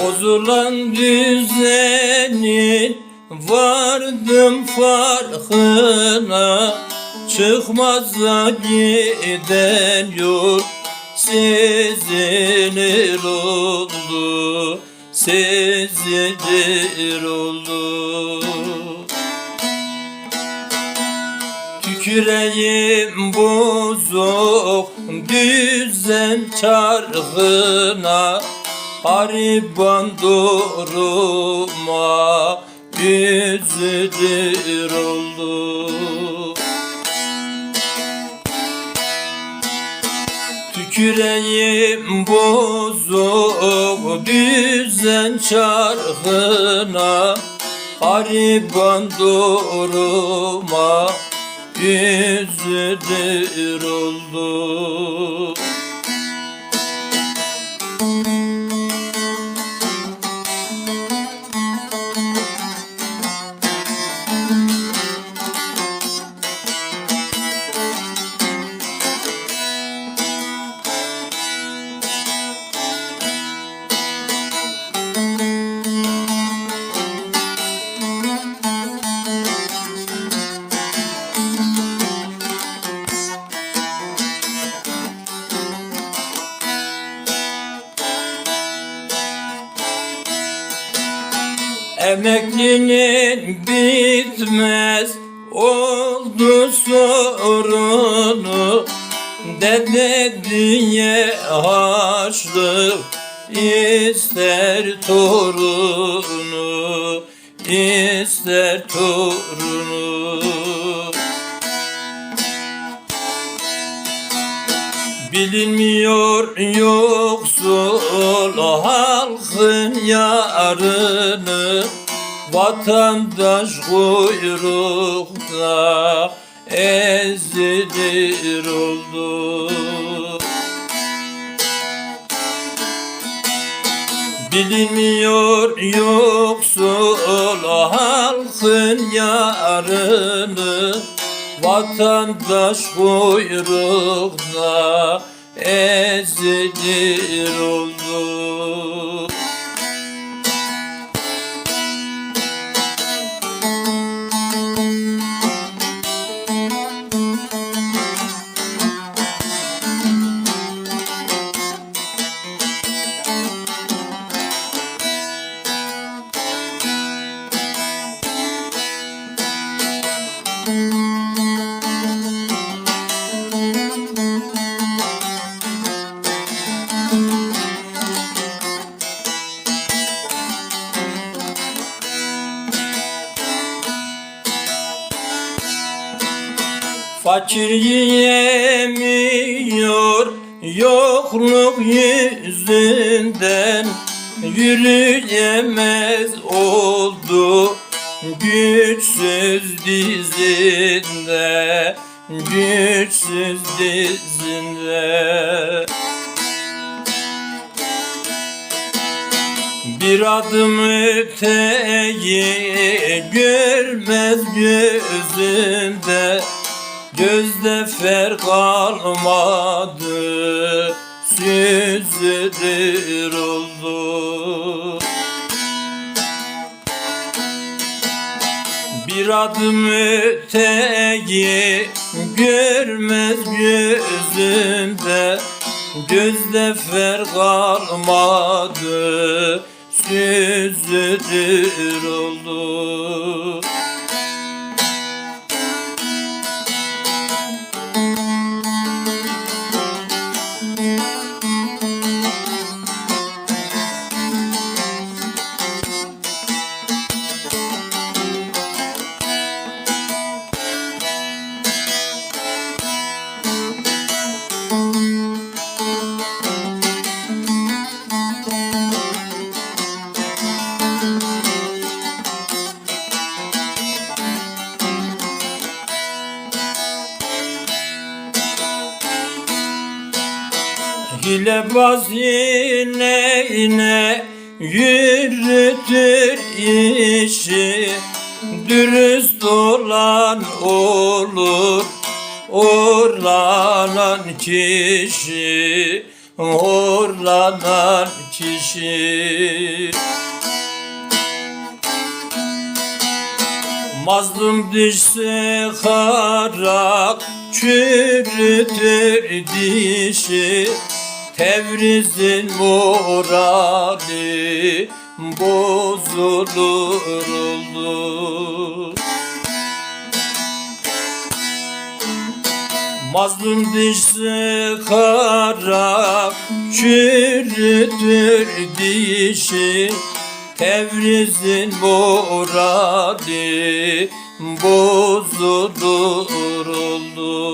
Bozulan düzenin vardım farkına. Çıkmaza giden yol sezilir oldu Sezilir oldu. Tüküreyim bozuk düzen çarkına Hariban duruma üzülür oldu Tüküreyim bozuk düzen çarkına Hariban duruma üzülür oldu Emeklinin bitmez oldu sorunu. Dede diye harçlık ister torunu ister torunu Bilinmiyor yoksul halkın yarını. Vatandaş kuyrukta ezilir oldu. Bilinmiyor yoksul halkın yarını Vatandaş kuyrukta ezilir oldu Fakir yiyemiyor yokluk yüzünden. Yürüyemez oldu güçsüz dizinde Güçsüz dizinde. Bir adım öteyi görmez gözünde Gözde fer kalmadı Süzülür oldu. Bir adım öteyi görmez gözünde Gözde fer kalmadı Süzülür oldu Hilebaz yine yine yürütür işi. Dürüst olan olur Orlanan kişi horlanan kişi. Mazlum düşse karak çürütür dişi Tevrizin morali bozulur oldu Mazlum düşse karak çürütür dişi. Tevrizin morali bozulur oldu